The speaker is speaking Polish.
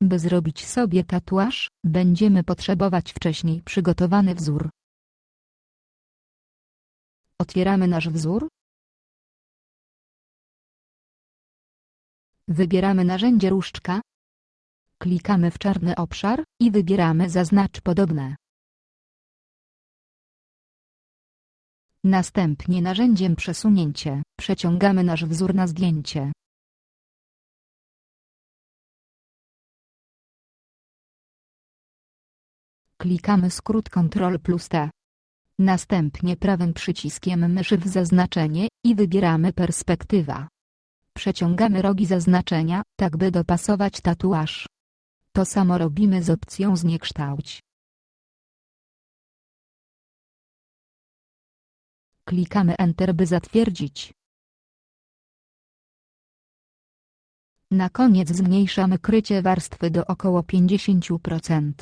By zrobić sobie tatuaż, będziemy potrzebować wcześniej przygotowany wzór. Otwieramy nasz wzór. Wybieramy narzędzie różdżka. Klikamy w czarny obszar i wybieramy zaznacz podobne. Następnie narzędziem przesunięcie przeciągamy nasz wzór na zdjęcie. Klikamy skrót Ctrl plus T. Następnie prawym przyciskiem myszy w zaznaczenie i wybieramy perspektywa. Przeciągamy rogi zaznaczenia, tak by dopasować tatuaż. To samo robimy z opcją zniekształć. Klikamy Enter by zatwierdzić. Na koniec zmniejszamy krycie warstwy do około 50%.